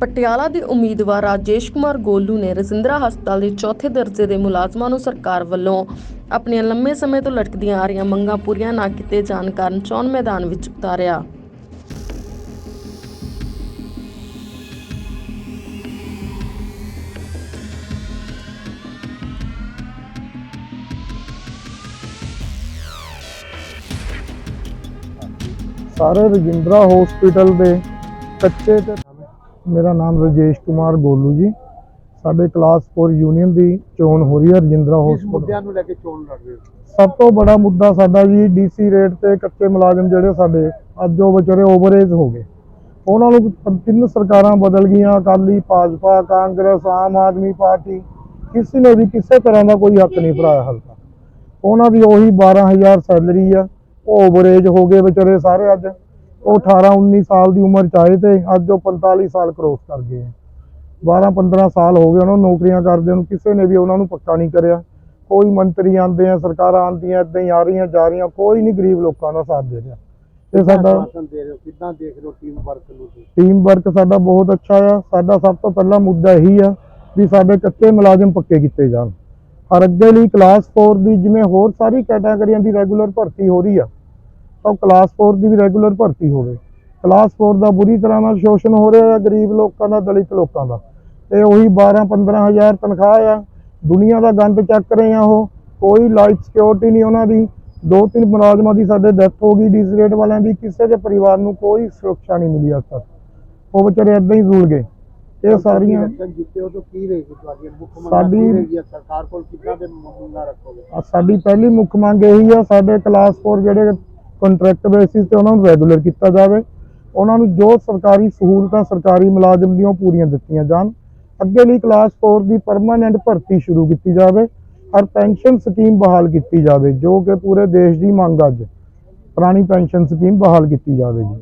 ਪਟਿਆਲਾ ਦੇ ਉਮੀਦਵਾਰ ਰਾਜੇਸ਼ ਕੁਮਾਰ ਗੋਲੂ ਨੇ ਰਜਿੰਦਰਾ ਹਸਪਤਾਲ ਦੇ ਚੌਥੇ ਦਰਜੇ ਦੇ ਮੁਲਾਜ਼ਮਾਂ ਨੂੰ ਸਰਕਾਰ ਵੱਲੋਂ ਆਪਣੀਆਂ ਲੰਮੇ ਸਮੇਂ ਤੋਂ ਲਟਕਦੀਆਂ ਆ ਰਹੀਆਂ ਮੰਗਾਂ ਪੂਰੀਆਂ ਨਾ ਕੀਤੇ ਜਾਣ ਕਾਰਨ ਚੋਣ ਮੈਦਾਨ ਵਿੱਚ ਉਤਾਰਿਆ। ਸਾਰੇ ਰਜਿੰਦਰਾ ਹਸਪੀਟਲ ਦੇ ਕੱਚੇ ਤੇ ਮੇਰਾ ਨਾਮ ਰਜੇਸ਼ ਕੁਮਾਰ ਗੋਲੂ ਜੀ। ਸਾਡੇ ਕਲਾਸ 4 ਯੂਨੀਅਨ ਦੀ ਚੋਣ ਹੋ ਰਹੀ ਹੈ ਰਜਿੰਦਰਾ ਹਸਪੀਟਲ ਮੁੱਦਿਆਂ ਨੂੰ ਲੈ ਕੇ ਚੋਣ ਲੜ ਰਹੇ ਹੋ? ਸਭ ਤੋਂ ਬੜਾ ਮੁੱਦਾ ਸਾਡਾ ਜੀ ਡੀਸੀ ਰੇਟ ਤੇ ਕੱਚੇ ਮੁਲਾਜ਼ਮ ਜਿਹੜੇ ਸਾਡੇ ਅੱਜ ਉਹ ਵਿਚਾਰੇ ਓਵਰਏਜ ਹੋ ਗਏ। ਉਹਨਾਂ ਨੂੰ ਤਿੰਨ ਸਰਕਾਰਾਂ ਬਦਲ ਗਈਆਂ ਅਕਾਲੀ ਭਾਜਪਾ ਕਾਂਗਰਸ ਆਮ ਆਦਮੀ ਪਾਰਟੀ। ਕਿਸੇ ਨੇ ਵੀ ਕਿਸੇ ਤਰ੍ਹਾਂ ਦਾ ਕੋਈ ਹੱਕ ਨਹੀਂ ਭਰਾਇਆ ਹਾਲ ਤੱਕ ਉਹਨਾਂ ਦੀ ਉਹੀ 12000 ਸੈਲਰੀ ਆ ਉਹ ਓਵਰਏਜ ਹੋ ਗਏ ਵਿਚਾਰੇ ਸਾਰੇ ਅੱਜ। ਉਹ 18 19 ਸਾਲ ਦੀ ਉਮਰ ਚ ਆਏ ਤੇ ਅੱਜ ਉਹ 45 ਸਾਲ ਕ੍ਰੋਸ ਕਰ ਗਏ 12 15 ਸਾਲ ਹੋ ਗਏ ਉਹਨਾਂ ਨੂੰ ਨੌਕਰੀਆਂ ਕਰਦੇ ਨੂੰ ਕਿਸੇ ਨੇ ਵੀ ਉਹਨਾਂ ਨੂੰ ਪੱਕਾ ਨਹੀਂ ਕਰਿਆ। ਕੋਈ ਮੰਤਰੀ ਆਉਂਦੇ ਆ ਸਰਕਾਰਾਂ ਆਉਂਦੀਆਂ ਇਦਾਂ ਹੀ ਆ ਰਹੀਆਂ ਜਾ ਰਹੀਆਂ ਕੋਈ ਨਹੀਂ ਗਰੀਬ ਲੋਕਾਂ ਦਾ ਸਾਥ ਦੇ ਰਿਹਾ। ਤੇ ਸਾਡਾ ਕਿੱਦਾਂ ਦੇਖ ਹੋ ਟੀਮ ਵਰਕ ਨੂੰ? ਟੀਮ ਵਰਕ ਸਾਡਾ ਬਹੁਤ ਅੱਛਾ ਆ। ਸਾਡਾ ਸਭ ਤੋਂ ਪਹਿਲਾ ਮੁੱਦਾ ਇਹੀ ਆ ਵੀ ਸਾਡੇ ਕੱਚੇ ਮੁਲਾਜ਼ਮ ਪੱਕੇ ਕੀਤੇ ਜਾਣ। ਔਰ ਅੱਗੇ ਲਈ ਕਲਾਸ 4 ਦੀ ਜਿਵੇਂ ਹੋਰ ਸਾਰੀ ਕੈਟਾਗਰੀਆਂ ਦੀ ਰੈਗੂਲਰ ਭਰਤੀ ਹੋ ਰਹੀ ਆ ਤਾਂ ਕਲਾਸ 4 ਦੀ ਵੀ ਰੈਗੂਲਰ ਭਰਤੀ ਹੋਵੇ। ਕਲਾਸ 4 ਦਾ ਬੁਰੀ ਤਰ੍ਹਾਂ ਨਾਲ ਸ਼ੋਸ਼ਣ ਹੋ ਰਿਹਾ ਹੈ ਗਰੀਬ ਲੋਕਾਂ ਦਾ ਦਲਿਤ ਲੋਕਾਂ ਦਾ। ਤੇ ਉਹੀ 12 15000 ਤਨਖਾਹ ਆ। ਦੁਨੀਆ ਦਾ ਗੰਦ ਚੱਕ ਰਹੇ ਆ ਉਹ। ਕੋਈ ਲਾਈਫ ਸਿਕਿਉਰਿਟੀ ਨਹੀਂ ਉਹਨਾਂ ਦੀ। ਦੋ ਤਿੰਨ ਮੁਲਾਜ਼ਮਾਂ ਦੀ ਸਾਡੇ ਡੈਥ ਹੋ ਗਈ ਡੀਸ ਰੇਟ ਵਾਲਿਆਂ ਦੀ। ਕਿਸੇ ਦੇ ਪਰਿਵਾਰ ਨੂੰ ਕੋਈ ਸੁਰੱਖਿਆ ਨਹੀਂ ਮਿਲੀ ਅੱਜ ਤੱਕ। ਉਹ ਵਿਚਾਰੇ ਏਦਾਂ ਹੀ ਰੁਲ ਗਏ। ਇਹ ਸਾਰੀਆਂ ਇਲੈਕਸ਼ਨ ਜਿੱਤੇ ਹੋ ਤਾਂ ਕੀ ਰਹੇਗੀ ਤੁਹਾਡੀ? ਮੁੱਖ ਮੰਗ ਸਾਡੀ- ਸਰਕਾਰ ਕੋਲ? ਕਿੱਦਾਂ ਦੇ ਮੰਗਾਂ ਰੱਖੋਗੇ? ਆ ਸਾਡੀ ਪਹਿਲੀ ਮੁੱਖ ਮੰਗ ਇਹੀ ਆ। ਸਾਡੇ ਕਲਾਸ 4 ਜਿਹੜੇ ਕੰਟਰੈਕਟ ਬੇਸਿਸ ਤੇ ਉਹਨਾਂ ਨੂੰ ਰੈਗੂਲਰ ਕੀਤਾ ਜਾਵੇ। ਉਹਨਾਂ ਨੂੰ ਜੋ ਸਰਕਾਰੀ ਸਹੂਲਤਾਂ ਸਰਕਾਰੀ ਮੁਲਾਜ਼ਮ ਦੀਆਂ ਉਹ ਪੂਰੀਆਂ ਦਿੱਤੀਆਂ ਜਾਣ। ਅੱਗੇ ਲਈ ਕਲਾਸ 4 ਦੀ ਪਰਮਾਨੈਂਟ ਭਰਤੀ ਸ਼ੁਰੂ ਕੀਤੀ ਜਾਵੇ। ਔਰ ਪੈਨਸ਼ਨ ਸਕੀਮ ਬਹਾਲ ਕੀਤੀ ਜਾਵੇ, ਜੋ ਕਿ ਪੂਰੇ ਦੇਸ਼ ਦੀ ਮੰਗ ਅੱਜ ਪੁਰਾਣੀ ਪੈਨਸ਼ਨ ਸਕੀਮ ਬਹਾਲ ਕੀਤੀ ਜਾਵੇ ਜੀ